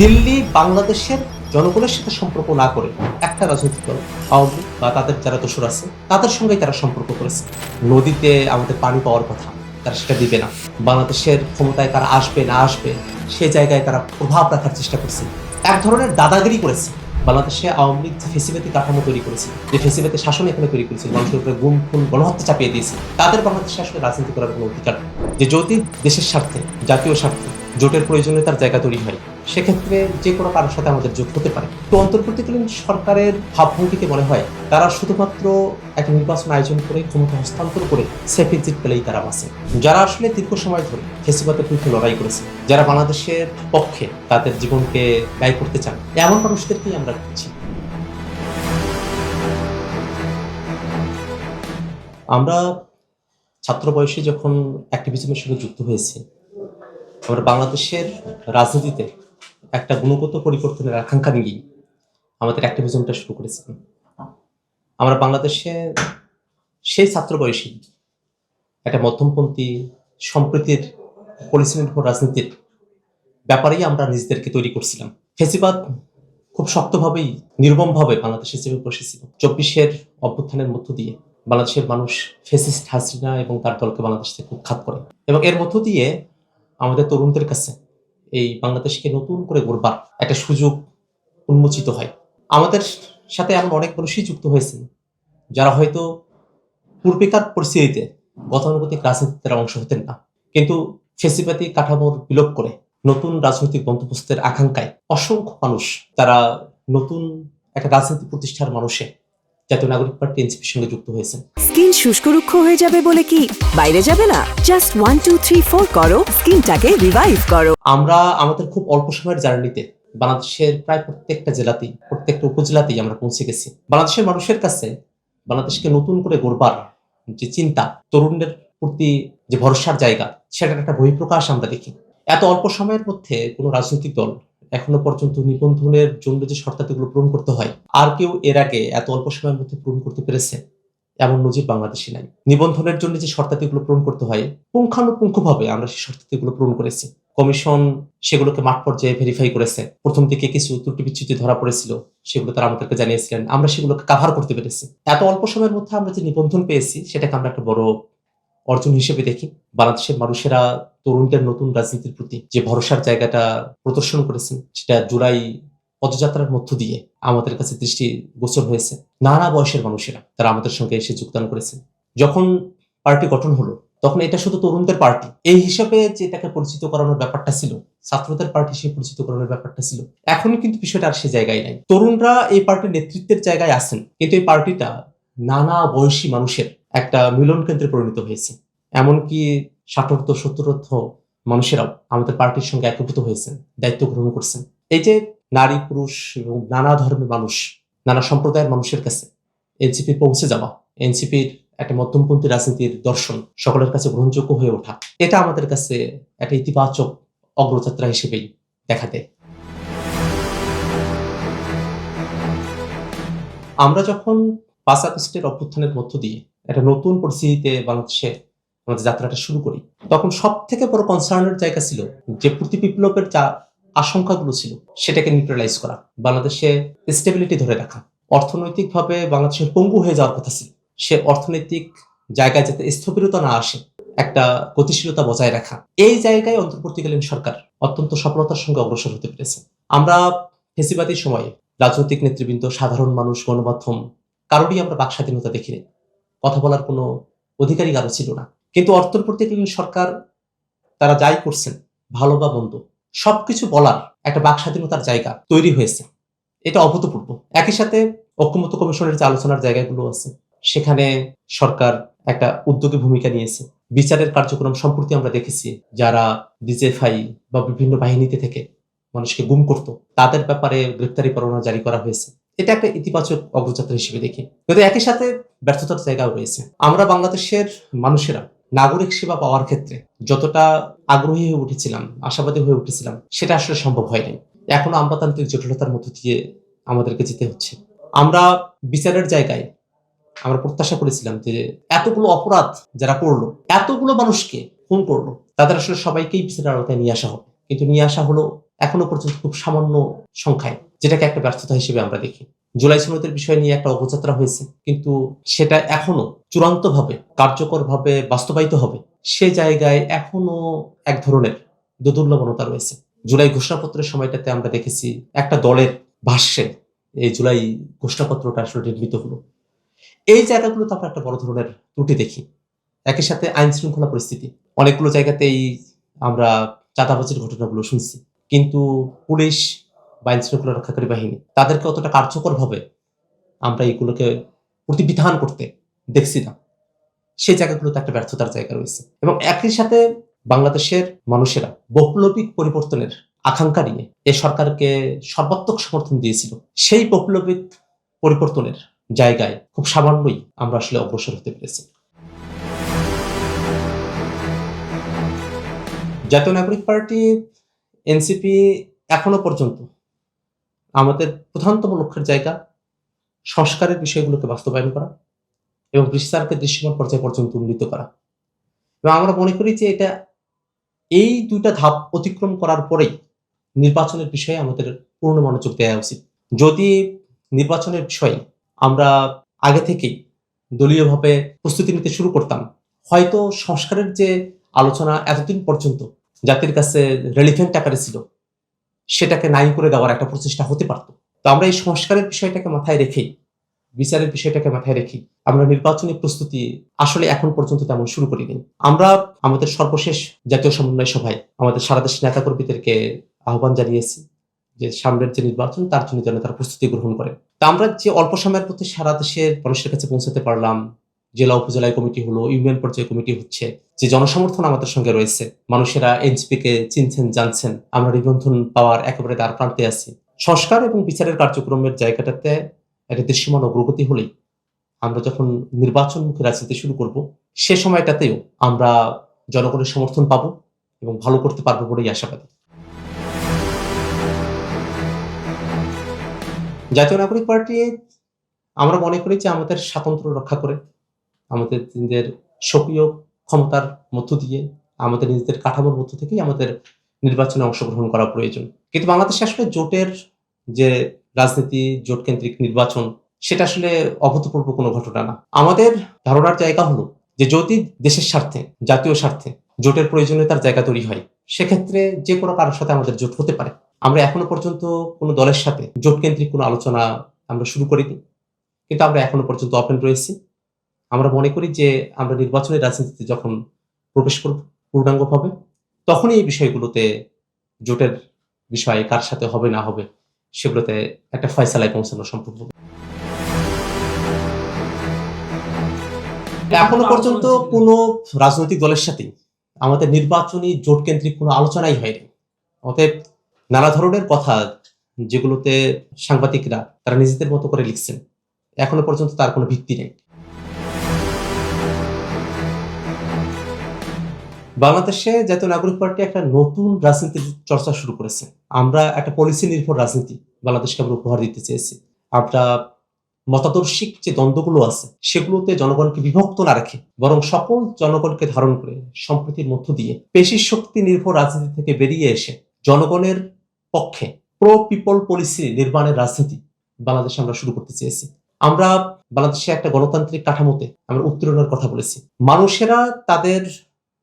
দিল্লি বাংলাদেশের জনগণের সাথে সম্পর্ক না করে একটা রাজনৈতিক দল, আওয়ামী বা তাদের যারা দোসর আছে, তাদের সঙ্গে তারা সম্পর্ক করেছে। নদীতে আমাদের পানি পাওয়ার কথা, তারা সেটা দিবে না। বাংলাদেশের ক্ষমতায় তারা আসবে, না আসবে, সে জায়গায় তারা প্রভাব রাখার চেষ্টা করছে। এক ধরনের দাদাগিরি করেছে। বাংলাদেশে আওয়ামী লীগ যে ফেসিবাতি কাঠামো তৈরি করেছে, যে ফেসিবাতি শাসন এখানে তৈরি করেছে, মানুষের উপরে গুম, খুন, গণহত্যা চাপিয়ে দিয়েছে, তাদের বাংলাদেশে আসলে রাজনীতি করার কোনো অধিকার যে যদি দেশের স্বার্থে, জাতীয় স্বার্থে জোটের প্রয়োজনে তার জায়গা তৈরি হয়। সেক্ষেত্রে যে কোনো কারোর সাথে আমাদের জোট হতে পারে। তো অন্তর্বর্তীকালীন সরকারের ভাবভঙ্গিতে মনে হয়, তারা শুধুমাত্র একটা নির্বাচন আয়োজন করে ক্ষমতা হস্তান্তর করে সেফ এক্সিট পেলেই তারা বাঁচে। যারা আসলে দীর্ঘ সময় ধরে ফেসিবাতের বিরুদ্ধে লড়াই করেছে, যারা বাংলাদেশের পক্ষে তাদের জীবনকে ব্যয় করতে চান, এমন মানুষদেরকেই আমরা খুঁজছি আমরা ছাত্র বয়সে যখন অ্যাক্টিভিজমের সঙ্গে যুক্ত হয়েছি আমরা বাংলাদেশের রাজনীতিতে একটা গুণগত পরিবর্তনের আকাঙ্ক্ষা নিয়েই আমাদের অ্যাক্টিভিজমটা শুরু করেছিলাম আমরা বাংলাদেশে সেই ছাত্র বয়সী একটা মধ্যমপন্থী সম্প্রীতির পলিসি নির্ভর রাজনীতির ব্যাপারেই আমরা নিজেদেরকে তৈরি করছিলাম। ফেসিবাদ খুব শক্তভাবেই, নির্মমভাবে বাংলাদেশে চেপে বসেছিল। চব্বিশের অভ্যুত্থানের মধ্য দিয়ে বাংলাদেশের মানুষ ফেসিস্ট হাসিনা এবং তার দলকে বাংলাদেশ থেকে উৎখাত করে। এবং এর মধ্য দিয়ে আমাদের তরুণদের কাছে এই বাংলাদেশকে নতুন করে গড়বার একটা সুযোগ উন্মোচিত হয়। আমাদের সাথে এমন অনেক মানুষই যুক্ত হয়েছেন, যারা হয়তো পূর্বেকার পরিস্থিতিতে গতানুগতিক রাজনীতিতে অংশ হতেন না, কিন্তু ফেসিবাদী কাঠামোর বিলোপ করে নতুন রাজনৈতিক বন্দোবস্তের আকাঙ্ক্ষায় অসংখ্য মানুষ তারা নতুন একটা রাজনীতি প্রতিষ্ঠার মানুষে জাতীয় নাগরিক পার্টি এনসিপির সঙ্গে যুক্ত হয়েছেন। স্কিন শুষ্ক রুক্ষ হয়ে যাবে বলে কি? বাইরে যাবে না? Just one two three four করো। স্কিনটাকে রিভাইভ করো। আমরা আমাদের খুব অল্প সময়ের জার্নিতে বাংলাদেশের প্রায় প্রত্যেকটা জেলাতেই প্রত্যেকটা উপজেলাতেই আমরা পৌঁছে গেছি। বাংলাদেশের মানুষের কাছে বাংলাদেশকে নতুন করে গড়বার যে চিন্তা তরুণদের প্রতি যে ভরসার জায়গা সেটার একটা বহিঃপ্রকাশ আমরা দেখি। এত অল্প সময়ের মধ্যে কোনো রাজনৈতিক দল এখনও পর্যন্ত নিবন্ধনের জন্য যে শর্তাদিগুলো পূরণ করতে হয়, আর কেউ এর আগে এত অল্প সময়ের মধ্যে পূরণ করতে পেরেছে, এমন নজির বাংলাদেশে নাই। নিবন্ধনের জন্য যে শর্তাদিগুলো পূরণ করতে হয়, পুঙ্খানুপুঙ্খভাবে আমরা সেই শর্তাদিগুলো পূরণ করেছি। কমিশন সেগুলোকে মাঠ পর্যায়ে ভেরিফাই করেছে। প্রথম দিকে কিছু ত্রুটি বিচ্যুতি ধরা পড়েছিল, সেগুলো তারা আমাদেরকে জানিয়েছিলেন। আমরা সেগুলোকে কাভার করতে পেরেছি। এত অল্প সময়ের মধ্যে আমরা যে নিবন্ধন পেয়েছি, সেটাকে আমরা একটা বড় অর্জন হিসেবে দেখি। বাংলাদেশের মানুষেরা তরুণদের নতুন রাজনীতির প্রতি যে ভরসার জায়গাটা প্রদর্শন করেছেন, সেটা জুলাই পদযাত্রার মধ্য দিয়ে আমাদের কাছে দৃষ্টি গোচর হয়েছে। নানা বয়সের মানুষেরা তারা আমাদের সঙ্গে এসে যোগদান করেছেন। যখন পার্টি গঠন হলো, তখন এটা শুধু তরুণদের পার্টি। এই হিসাবে যে তাকে পরিচিত করানোর ব্যাপারটা ছিল, ছাত্রদের পার্টি হিসেবে পরিচিত করানোর ব্যাপারটা ছিল এখন কিন্তু বিষয়টা আর সে জায়গায় নাই। তরুণরা এই পার্টির নেতৃত্বের জায়গায় আছেন, কিন্তু এই পার্টিটা নানা বয়সী মানুষের একটা মিলন কেন্দ্রে পরিণত হয়েছে। এমনকি ষাটোর্ধ সত্তরোর্ধ মানুষেরাও আমাদের পার্টির সঙ্গে একীভূত হয়েছেন, দায়িত্ব গ্রহণ করছেন। এই যে নারী, পুরুষ এবং নানা ধর্মের মানুষ, নানা সম্প্রদায়ের মানুষের কাছে এনসিপি পৌঁছে যাওয়া, এনসিপির একটা মধ্যমপন্থী রাজনীতির দর্শন সকলের কাছে গ্রহণযোগ্য হয়ে ওঠা, এটা আমাদের কাছে একটা ইতিবাচক অগ্রযাত্রা হিসেবেই দেখা দেয়। আমরা যখন পাঁচ আগস্টের অভ্যুত্থানের মধ্য দিয়ে একটা নতুন পরিস্থিতিতে বাংলাদেশে আমাদের যাত্রাটা শুরু করি। তখন সব থেকে বড় কনসার্নের জায়গা ছিল যে প্রতি বিপ্লবের যা আশঙ্কাগুলো ছিল, সেটাকে নিউট্রালাইজ করা, বাংলাদেশে স্টেবিলিটি ধরে রাখা। অর্থনৈতিকভাবে বাংলাদেশের পঙ্গু হয়ে যাওয়ার কথা ছিল। সে অর্থনৈতিক জায়গায় যাতে স্থবিরতা না আসে, একটা গতিশীলতা বজায় রাখা। এই জায়গায় অন্তর্বর্তীকালীন সরকার অত্যন্ত সফলতার সঙ্গে অগ্রসর হতে পেরেছে। আমরা ফেসিবাদী সময়ে রাজনৈতিক নেতৃবৃন্দ, সাধারণ মানুষ, গণমাধ্যম, কারোরই আমরা বাক স্বাধীনতা দেখিনি। কথা বলার কোনো অধিকারী কারও ছিল না। কিন্তু অন্তর্বর্তীকালীন সরকার, তারা যাই করছেন, ভালো বা মন্দ, সবকিছু বলার একটা বাক স্বাধীনতার জায়গা তৈরি হয়েছে। এটা অভূতপূর্ব। একই সাথে ঐক্যমত্য কমিশনের যে আলোচনার জায়গাগুলো আছে, সেখানে সরকার একটা উদ্যোগী ভূমিকা নিয়েছে। বিচারের কার্যক্রম সম্প্রতি আমরা দেখেছি, যারা ডিজেফাই বা বিভিন্ন বাহিনীতে থেকে মানুষকে গুম করত, তাদের ব্যাপারে গ্রেপ্তারি পরোয়ানা জারি করা হয়েছে। এটা একটা ইতিবাচক অগ্রযাত্রা হিসেবে দেখি। কিন্তু একই সাথে ব্যর্থতার জায়গাও রয়েছে। আমরা বাংলাদেশের মানুষেরা, নাগরিক সেবা পাওয়ার ক্ষেত্রে যতটা আগ্রহী হয়ে উঠেছিলাম, আশাবাদী হয়ে উঠেছিলাম, সেটা আসলে সম্ভব হয়নি। এখনও আমলাতান্ত্রিক জটিলতার মধ্য দিয়ে আমাদেরকে যেতে হচ্ছে। আমরা বিচারের জায়গায় আমরা প্রত্যাশা করেছিলাম যে এতগুলো অপরাধ যারা করল, এতগুলো মানুষকে খুন করল, তাদের আসলে সবাইকেই বিচারের আওতায় নিয়ে আসা হবে। কিন্তু নিয়ে আসা হলো এখনও পর্যন্ত খুব সামান্য সংখ্যায়। যেটাকে একটা ব্যর্থতা হিসেবে আমরা দেখি। জুলাই সনদের বিষয় নিয়ে একটা অপযাত্রা হয়েছে, কিন্তু সেটা এখনও চূড়ান্তভাবে কার্যকরভাবে বাস্তবায়িত হবে। সে জায়গায় এখনও এক ধরনের দোদুল্যবনতা রয়েছে। জুলাই ঘোষণাপত্রের সময়টাতে আমরা দেখেছি একটা দলের ভাষ্যে এই জুলাই ঘোষণাপত্রটা আসলে নির্মিত হলো। এই জায়গাগুলোতে আমরা একটা বড় ধরনের ত্রুটি দেখি। একই সাথে আইন শৃঙ্খলা পরিস্থিতি। অনেকগুলো জায়গাতেই আমরা চাঁদাবাজির ঘটনাগুলো শুনছি। কিন্তু পুলিশ বা আইন শৃঙ্খলা রক্ষাকারী বাহিনী, তাদেরকে অতটা কার্যকরভাবে আমরা এইগুলোকে প্রতিবিধান করতে দেখছি না। সেই জায়গাগুলোতে একটা ব্যর্থতার জায়গা রয়েছে। এবং একই সাথে বাংলাদেশের মানুষেরা বৈপ্লবিক পরিবর্তনের আকাঙ্ক্ষা নিয়ে এ সরকারকে সর্বাত্মক সমর্থন দিয়েছিল। সেই বৈপ্লবিক পরিবর্তনের জায়গায় খুব সামান্যই আমরা আসলে অগ্রসর হতে পেরেছি। জাতীয় নাগরিক পার্টি, এনসিপি এখনও পর্যন্ত আমাদের প্রধানতম লক্ষ্যের জায়গা সংস্কারের বিষয়গুলোকে বাস্তবায়ন করা এবং বিস্তারকে দৃশ্যমান পর্যায় পর্যন্ত উন্নীত করা। এবং আমরা মনে করি যে এটা, এই দুইটা ধাপ অতিক্রম করার পরেই নির্বাচনের বিষয়ে আমাদের পূর্ণ মনোযোগ দেওয়া উচিত। যদি নির্বাচনের বিষয়ে আমরা আগে থেকেই দলীয়ভাবে প্রস্তুতি নিতে শুরু করতাম, হয়তো সংস্কারের যে আলোচনা এতদিন পর্যন্ত জাতির কাছে রেলিভেন্ট আকারে ছিল সেটাকে নাই করে দেওয়ার একটা প্রচেষ্টা হতে পারত। তো আমরা এই সংস্কারের বিষয়টাকে মাথায় রেখেই, বিচারের বিষয়টাকে মাথায় রেখেই আমরা নির্বাচনী প্রস্তুতি আসলে এখন পর্যন্ত তেমন শুরু করিনি। আমরা আমাদের সর্বশেষ জাতীয় সমন্বয় সভায় আমাদের সারা দেশের নেতাকর্মীদেরকে আহ্বান জানিয়েছি যে সামনের যে নির্বাচন, তার জন্য যেন তারা প্রস্তুতি গ্রহণ করে। তা আমরা যে অল্প সময়ের প্রতি সারা দেশের মানুষের কাছে পৌঁছাতে পারলাম জেলা উপজেলায় কমিটি হলো, ইউনিয়ন পর্যায়ে কমিটি হচ্ছে, যে জনসমর্থন আমাদের সঙ্গে রয়েছে। মানুষেরা এনসিপি কে চিনছেন, জানছেন। আমরা নিবন্ধন পাওয়ার একেবারে দ্বার প্রান্তে আছি। সংস্কার এবং বিচারের কার্যক্রমের জায়গাটাতে একটা দৃশ্যমান অগ্রগতি হলেই আমরা যখন নির্বাচনমুখী রাজনীতি শুরু করব, সে সময়টাতেও আমরা জনগণের সমর্থন পাব এবং ভালো করতে পারব বলেই আশাবাদী জাতীয় নাগরিক পার্টি, আমরা মনে করি যে আমাদের স্বাতন্ত্র রক্ষা করে আমাদের নিজেদের সক্রিয় ক্ষমতার মধ্য দিয়ে আমাদের নিজেদের কাঠামোর মধ্য থেকেই আমাদের নির্বাচনে অংশগ্রহণ করা প্রয়োজন। কিন্তু বাংলাদেশে আসলে জোটের যে রাজনীতি জোট কেন্দ্রিক নির্বাচন, সেটা আসলে অভূতপূর্ব কোনো ঘটনা না। আমাদের ধারণার জায়গা হলো যে যদি দেশের স্বার্থে, জাতীয় স্বার্থে জোটের প্রয়োজনীয়তার জায়গা তৈরি হয়, সেক্ষেত্রে যে কোনো কারোর সাথে আমাদের জোট হতে পারে। আমরা এখনও পর্যন্ত কোনো দলের সাথে জোট কেন্দ্রিক কোনো আলোচনা আমরা শুরু করিনি। কিন্তু আমরা এখনও পর্যন্ত ওপেন রয়েছি। আমরা মনে করি যে আমরা নির্বাচনের রাজনীতিতে যখন প্রবেশ করব পূর্ণাঙ্গভাবে তখনই এই বিষয়গুলোতে জোটের বিষয়ে কার সাথে হবে, না হবে, সেগুলোতে একটা ফয়সালায় পৌঁছানো সম্ভব হবে। এখনও পর্যন্ত কোনো রাজনৈতিক দলের সাথে আমাদের নির্বাচনী জোট কেন্দ্রিক কোনো আলোচনাই হয়নি। অতএব নানা ধরনের কথা যেগুলোতে সাংবাদিকরা তারা নিজেদের মতো করে লিখছেন, এখনও পর্যন্ত তার কোনো ভিত্তি নেই। বাংলাদেশে জাতীয় নাগরিক পার্টি একটা নতুন রাজনীতির চর্চা শুরু করেছে। আমরা একটা পলিসি নির্ভর রাজনীতি বাংলাদেশকে আমরা উপহার দিতে চেয়েছি। আমরা মতাদর্শিক যে দ্বন্দ্বগুলো আছে, সেগুলোতে জনগণকে বিভক্ত না রেখে, বরং সকল জনগণকে ধারণ করে সম্প্রীতির মধ্য দিয়ে পেশি শক্তি নির্ভর রাজনীতি থেকে বেরিয়ে এসে জনগণের পক্ষে প্রো পিপল পলিসি নির্মাণের রাজনীতি বাংলাদেশে আমরা শুরু করতে চেয়েছি। আমরা বাংলাদেশে একটা গণতান্ত্রিক কাঠামোতে আমরা উত্তরণের কথা বলেছি। মানুষেরা তাদের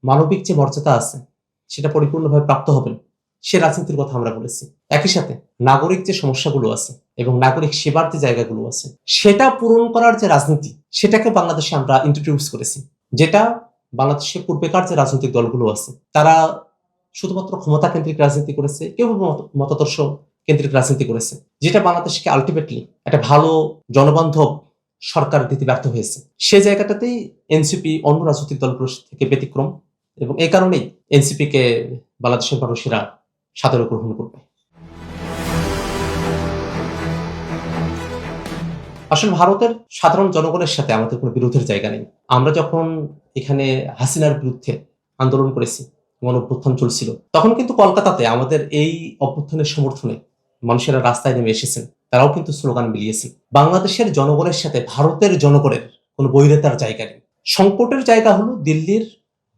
মানবিক যে মর্যাদা আছে, সেটা পরিপূর্ণভাবে প্রাপ্ত হবেন সে রাজনীতির কথা আমরা বলেছি। একই সাথে নাগরিক যে সমস্যাগুলো আছে এবং নাগরিক সেবার যে জায়গাগুলো আছে, সেটা পূরণ করার যে রাজনীতি, সেটাকে বাংলাদেশে আমরা ইন্ট্রোডিউস করেছি। যেটা বাংলাদেশে পূর্বেকার যে রাজনৈতিক দলগুলো আছে, তারা শুধুমাত্র ক্ষমতা কেন্দ্রিক রাজনীতি করেছে, কেউ মত- মতাদর্শ কেন্দ্রিক রাজনীতি করেছে, যেটা বাংলাদেশকে আলটিমেটলি একটা ভালো জনবান্ধব সরকার দিতে ব্যর্থ হয়েছে। সে জায়গাটাতেই এনসিপি অন্য রাজনৈতিক দলগুলোর থেকে ব্যতিক্রম। এবং এই কারণেই এনসিপি কে বাংলাদেশের মানুষেরা সাদরে গ্রহণ করবে। আসলে ভারতের সাধারণ জনগণের সাথে আমাদের কোনো বিরোধের জায়গা নেই। আমরা যখন এখানে হাসিনার বিরুদ্ধে আন্দোলন করেছি গণ অভ্যুত্থান চলছিল, তখন কিন্তু কলকাতাতে আমাদের এই অভ্যুত্থানের সমর্থনে মানুষেরা রাস্তায় নেমে এসেছেন। তারাও কিন্তু স্লোগান মিলিয়েছে বাংলাদেশের জনগণের সাথে ভারতের জনগণের কোনো বৈরতার জায়গা নেই। সংকটের জায়গা হলো দিল্লির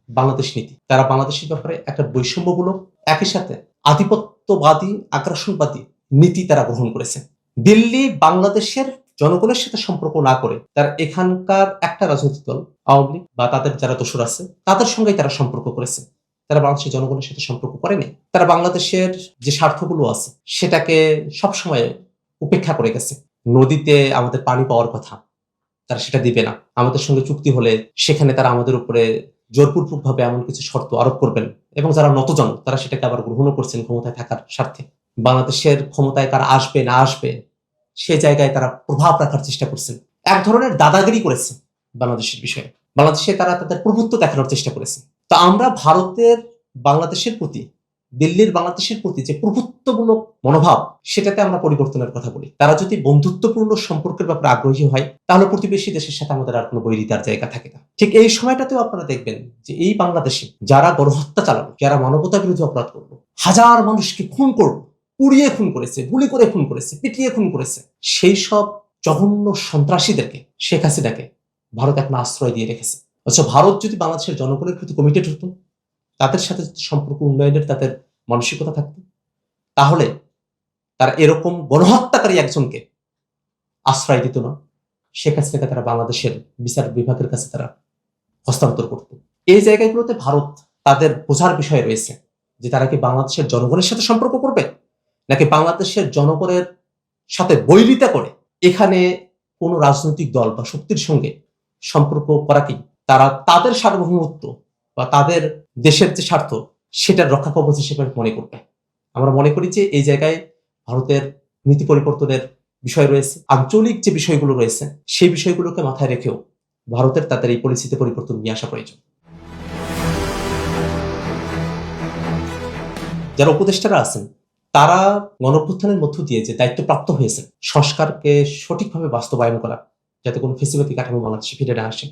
বাংলাদেশ নীতি। তারা বাংলাদেশের ব্যাপারে একটা বৈষম্যমূলক, একই সাথে আধিপত্যবাদী, আগ্রাসনবাদী নীতি তারা গ্রহণ করেছে। দিল্লি বাংলাদেশের জনগণের সাথে সম্পর্ক না করে তারা এখানকার একটা রাজনৈতিক দল, আওয়ামী লীগ বা তাদের যারা দোসর আছে, তাদের সঙ্গেই তারা সম্পর্ক করেছে। তারা বাংলাদেশের জনগণের সাথে সম্পর্ক করেনি তারা বাংলাদেশের যে স্বার্থগুলো আছে, সেটাকে সবসময় উপেক্ষা করে গেছে। নদীতে আমাদের পানি পাওয়ার কথা, তারা সেটা দিবে না। আমাদের সঙ্গে চুক্তি হলে সেখানে তারা আমাদের উপরে জোরপূর্বক ভাবে এমন কিছু শর্ত আরোপ করবেন এবং যারা নতজন, তারা সেটাকে আবার গ্রহণও করছেন ক্ষমতায় থাকার স্বার্থে। বাংলাদেশের ক্ষমতায় তারা আসবে, না আসবে, সে জায়গায় তারা প্রভাব রাখার চেষ্টা করছেন। এক ধরনের দাদাগিরি করেছে বাংলাদেশের বিষয়ে। বাংলাদেশে তারা তাদের প্রভুত্ব দেখানোর চেষ্টা করেছে। তো আমরা ভারতের, বাংলাদেশের প্রতি দিল্লির বাংলাদেশের প্রতি যে প্রভুত্বমূলক মনোভাব, সেটাতে আমরা পরিবর্তনের কথা বলি। তারা যদি বন্ধুত্বপূর্ণ সম্পর্কের ব্যাপারে আগ্রহী হয়, তাহলে প্রতিবেশী দেশের সাথে আমাদের আর কোনো বৈরিতার জায়গা থাকে না। ঠিক এই সময়টাতেও আপনারা দেখবেন যে এই বাংলাদেশে যারা গণহত্যা চালালো, যারা মানবতা বিরোধী অপরাধ করল, হাজার মানুষকে খুন করল, পুড়িয়ে খুন করেছে, গুলি করে খুন করেছে, পিটিয়ে খুন করেছে, সেই সব জঘন্য সন্ত্রাসীদেরকে শেখ হাসিনাকে ভারত এখন আশ্রয় দিয়ে রেখেছে। আচ্ছা ভারত যদি বাংলাদেশের জনগণের প্রতি কমিটেড হতো তাদের সাথে সম্পর্ক উন্নয়নের তাদের মানসিকতা থাকতো। তাহলে তারা এরকম গণহত্যাকারী একজনকে আশ্রয় দিত না। শেখ হাসিনাকে তারা বাংলাদেশের বিচার বিভাগের কাছে তারা হস্তান্তর করত। এই জায়গাগুলোতে ভারত তাদের বোঝার বিষয় রয়েছে যে তারা কি বাংলাদেশের জনগণের সাথে সম্পর্ক করবে? নাকি বাংলাদেশের জনগণের সাথে বৈরিতা করে? এখানে কোনো রাজনৈতিক দল বা শক্তির সঙ্গে সম্পর্ক করা কি? তারা তাদের সার্বভৌমত্ব বা তাদের দেশের যে স্বার্থ, সেটার রক্ষা কবচ হিসেবে মনে করবে। আমরা মনে করি যে এই জায়গায় ভারতের নীতি পরিবর্তনের বিষয় রয়েছে, আঞ্চলিক যে বিষয়গুলো রয়েছে, সেই বিষয়গুলোকে মাথায় রেখেও ভারতের তাদের এই পরিস্থিতি পরিবর্তন নিয়ে আসা প্রয়োজন। যারা উপদেষ্টারা আছেন, তারা গণঅভ্যুত্থানের মধ্য দিয়ে যে দায়িত্বপ্রাপ্ত হয়েছে সংস্কারকে সঠিকভাবে বাস্তবায়ন করা, যাতে কোনো ফেসিবাদী কাঠামো বাংলাদেশে ফিরে না আসে,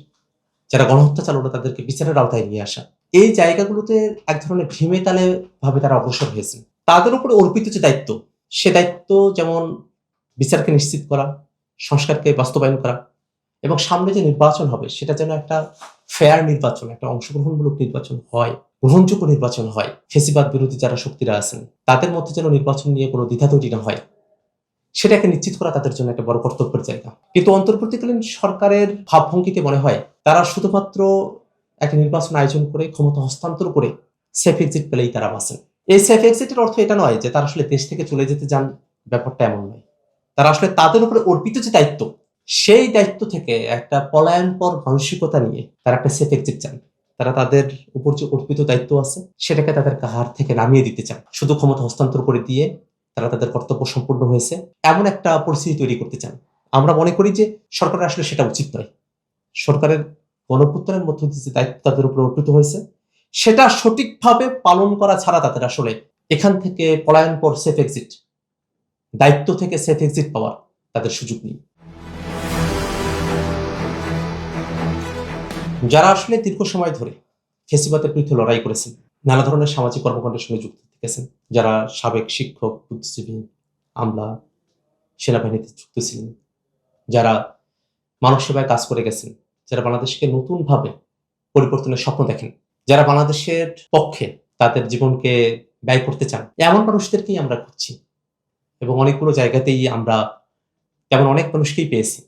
যারা গণহত্যা চালানো তাদেরকে বিচারের আওতায় নিয়ে আসা এই জায়গাগুলোতে এক ধরনের ভেমে তালে ভাবে তারা অগ্রসর হয়েছেন তাদের উপরে অর্পিত যে দায়িত্ব, সে দায়িত্ব যেমন বিচারকে নিশ্চিত করা, সংস্কারকে বাস্তবায়ন করা এবং সামনে যে নির্বাচন হবে, সেটা যেন একটা ফেয়ার নির্বাচন, একটা অংশগ্রহণমূলক নির্বাচন হয়, গ্রহণযোগ্য নির্বাচন হয়। ফেসিবাদ বিরোধী যারা শক্তিরা আছেন, তাদের মধ্যে যেন নির্বাচন নিয়ে কোনো দ্বিধা তৈরি না হয়। সেটাকে নিশ্চিত করা তাদের জন্য একটা বড় কর্তব্যের জায়গা। কিন্তু অন্তর্বর্তীকালীন সরকারের ভাবভঙ্গিতে মনে হয়, তারা শুধুমাত্র একটা নির্বাচন আয়োজন করে, ক্ষমতা হস্তান্তর করে সেফ এক্সিট পেলেই তারা বাঁচেন এই সেফ এক্সিটের অর্থ এটা নয় যে তারা আসলে দেশ থেকে চলে যেতে যান ব্যাপারটা এমন নয়। তারা আসলে তাদের উপরে অর্পিত যে দায়িত্ব, সেই দায়িত্ব থেকে একটা পলায়নপর মানসিকতা নিয়ে তারা একটা সেফ এক্সিট চান। তারা তাদের উপর যে অর্পিত দায়িত্ব আছে, সেটাকে তাদের কাহার থেকে নামিয়ে দিতে চান। শুধু ক্ষমতা হস্তান্তর করে দিয়ে তারা তাদের কর্তব্য সম্পূর্ণ হয়েছে, এমন একটা পরিস্থিতি তৈরি করতে চান। আমরা মনে করি যে সরকারের আসলে সেটা উচিত নয়। সরকারের গণপুত্রের মধ্য দিয়ে যে দায়িত্ব তাদের উপর অর্পিত হয়েছে, সেটা সঠিকভাবে পালন করা ছাড়া তাদের আসলে এখান থেকে পলায়ন পর সেফ এক্সিট দায়িত্ব থেকে সেফ এক্সিট পাওয়ার তাদের সুযোগ নেই। যারা আসলে দীর্ঘ সময় ধরে ফেসিবাদের বিরুদ্ধে লড়াই করেছেন, নানা ধরনের সামাজিক কর্মকাণ্ডের সঙ্গে যুক্ত থেকেছেন, যারা সাবেক শিক্ষক, বুদ্ধিজীবী, আমলা, সেনাবাহিনীতে যুক্ত ছিলেন, যারা মানব সেবায় কাজ করে গেছেন যারা বাংলাদেশকে নতুনভাবে পরিবর্তনের স্বপ্ন দেখেন, যারা বাংলাদেশের পক্ষে তাদের জীবনকে ব্যয় করতে চান, এমন মানুষদেরকেই আমরা খুঁজছি। এবং অনেকগুলো জায়গাতেই আমরা তেমন অনেক মানুষকেই পেয়েছি,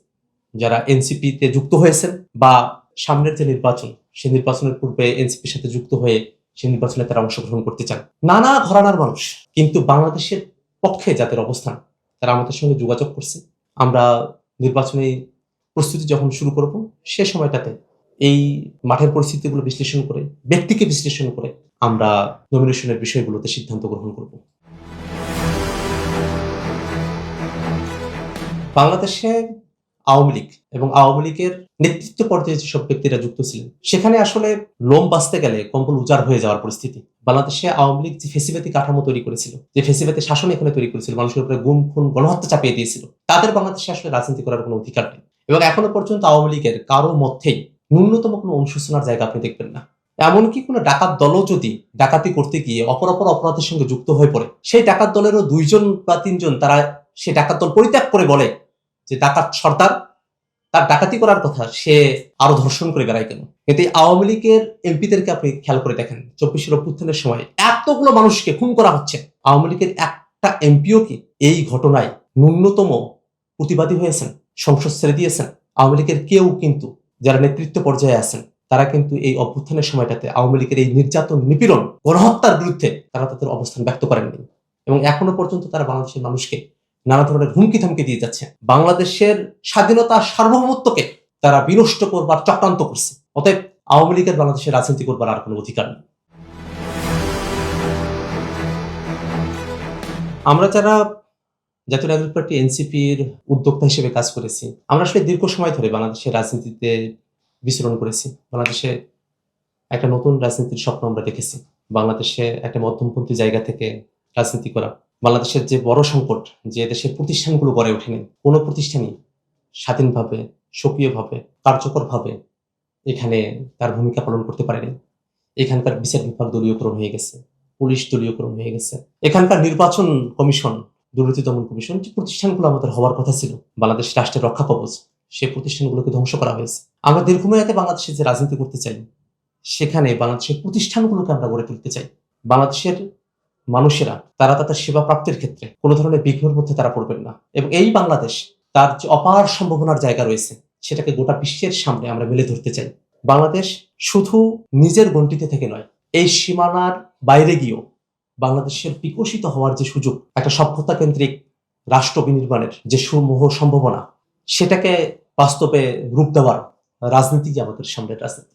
যারা এনসিপিতে যুক্ত হয়েছেন বা সামনের যে নির্বাচন সেই নির্বাচনের পূর্বে এনসিপির সাথে যুক্ত হয়ে সেই নির্বাচনে তারা অংশগ্রহণ করতে চান। নানা ঘরানার মানুষ, কিন্তু বাংলাদেশের পক্ষে যাদের অবস্থান, তারা আমাদের সঙ্গে যোগাযোগ করছে। আমরা নির্বাচনে প্রস্তুতি যখন শুরু করব, সে সময়টাতে এই মাঠের পরিস্থিতিগুলো বিশ্লেষণ করে, ব্যক্তিকে বিশ্লেষণ করে আমরা নমিনেশনের বিষয়গুলোতে সিদ্ধান্ত গ্রহণ করব। বাংলাদেশে আওয়ামী লীগ এবং আওয়ামী লীগের নেতৃত্ব পর্যায়ে যেসব ব্যক্তিরা যুক্ত ছিলেন, সেখানে আসলে লোম বাঁচতে গেলে কম্বল উজাড় হয়ে যাওয়ার পরিস্থিতি। বাংলাদেশে আওয়ামী লীগ যে ফেসিবাতি কাঠামো তৈরি করেছিল, যে ফেসিবাতি শাসন এখানে তৈরি করেছিল, মানুষের উপরে গুম, খুন, গণহত্যা চাপিয়ে দিয়েছিল, তাদের বাংলাদেশে আসলে রাজনীতি করার কোনো অধিকার নেই। এবং এখনও পর্যন্ত আওয়ামী লীগের কারও মধ্যেই ন্যূনতম কোনো অনুশোচনার জায়গা আপনি দেখবেন না। এমনকি কোনো ডাকাত দলও যদি ডাকাতি করতে গিয়ে অপর অপর অপরাধের সঙ্গে যুক্ত হয়ে পড়ে, সেই ডাকাত দলেরও দুইজন বা তিনজন তারা সেই ডাকাত দল পরিত্যাগ করে বলে যে ডাকাত সর্দার, তার ডাকাতি করার কথা সে আরও ধর্ষণ করে বেড়ায় কেন? কিন্তু আওয়ামী লীগের এমপিদেরকে আপনি খেয়াল করে দেখেন, চব্বিশের অভ্যুত্থানের সময় এতগুলো মানুষকে খুন করা হচ্ছে। আওয়ামী লীগের একটা এমপিও কি এই ঘটনায় ন্যূনতম প্রতিবাদী হয়েছেন? সংসদ ছেড়ে দিয়েছেন। আওয়ামী লীগের কেউ কিন্তু যারা নেতৃত্ব পর্যায়ে আছেন, তারা কিন্তু এই অভ্যুত্থানের সময়টাতে আওয়ামী লীগের এই নির্যাতন নিপীড়ন, গণহত্যার বিরুদ্ধে তারা তাদের অবস্থান ব্যক্ত করেননি। এবং এখনও পর্যন্ত তারা বাংলাদেশের মানুষকে নানা ধরনের হুমকি থামকি দিয়ে যাচ্ছে। বাংলাদেশের স্বাধীনতা সার্বভৌমত্বকে তারা বিনষ্ট করবার, চক্রান্ত করছে। অতএব আওয়ামী লীগের বাংলাদেশের রাজনীতি করবার আর কোনো অধিকার নেই। আমরা যারা জাতীয় নাগরিক পার্টি এনসিপির উদ্যোক্তা হিসেবে কাজ করেছি। আমরা আসলে দীর্ঘ সময় ধরে বাংলাদেশের রাজনীতিতে বিচরণ করেছি। বাংলাদেশে একটা নতুন রাজনীতির স্বপ্ন আমরা দেখেছি। বাংলাদেশে একটা মধ্যমপন্থী জায়গা থেকে রাজনীতি করা। বাংলাদেশের যে বড় সংকট, যে দেশের প্রতিষ্ঠানগুলো গড়ে ওঠেনি, কোনো প্রতিষ্ঠানই স্বাধীনভাবে, সক্রিয়ভাবে, কার্যকরভাবে এখানে তার ভূমিকা পালন করতে পারেনি। এখানকার বিচার বিভাগ দলীয়করণ হয়ে গেছে, পুলিশ দলীয়করণ হয়ে গেছে। এখানকার নির্বাচন কমিশন দুর্নীতি দমন কমিশন যে প্রতিষ্ঠানগুলো আমাদের হওয়ার কথা ছিল, বাংলাদেশ রাষ্ট্রের রক্ষা কবচ, সেই প্রতিষ্ঠানগুলোকে ধ্বংস করা হয়েছে। আমরা দীর্ঘমেয়াদে বাংলাদেশে যে রাজনীতি করতে চাই, সেখানে বাংলাদেশের প্রতিষ্ঠানগুলোকে আমরা গড়ে তুলতে চাই। বাংলাদেশের মানুষেরা, তারা তাদের সেবা প্রাপ্তির ক্ষেত্রে কোনো ধরনের বিঘ্নের মধ্যে তারা পড়বেন না। এবং এই বাংলাদেশ, তার যে অপার সম্ভাবনার জায়গা রয়েছে, সেটাকে গোটা বিশ্বের সামনে আমরা মেলে ধরতে চাই। বাংলাদেশ শুধু নিজের গণ্ডিতে থেকে নয়, এই সীমানার বাইরে গিয়েও বাংলাদেশের বিকশিত হওয়ার যে সুযোগ, একটা সভ্যতা কেন্দ্রিক রাষ্ট্র বিনির্মাণের যে সুমহ সম্ভাবনা, সেটাকে বাস্তবে রূপ দেওয়ার রাজনীতি আমাদের সামনে রাজনীতি।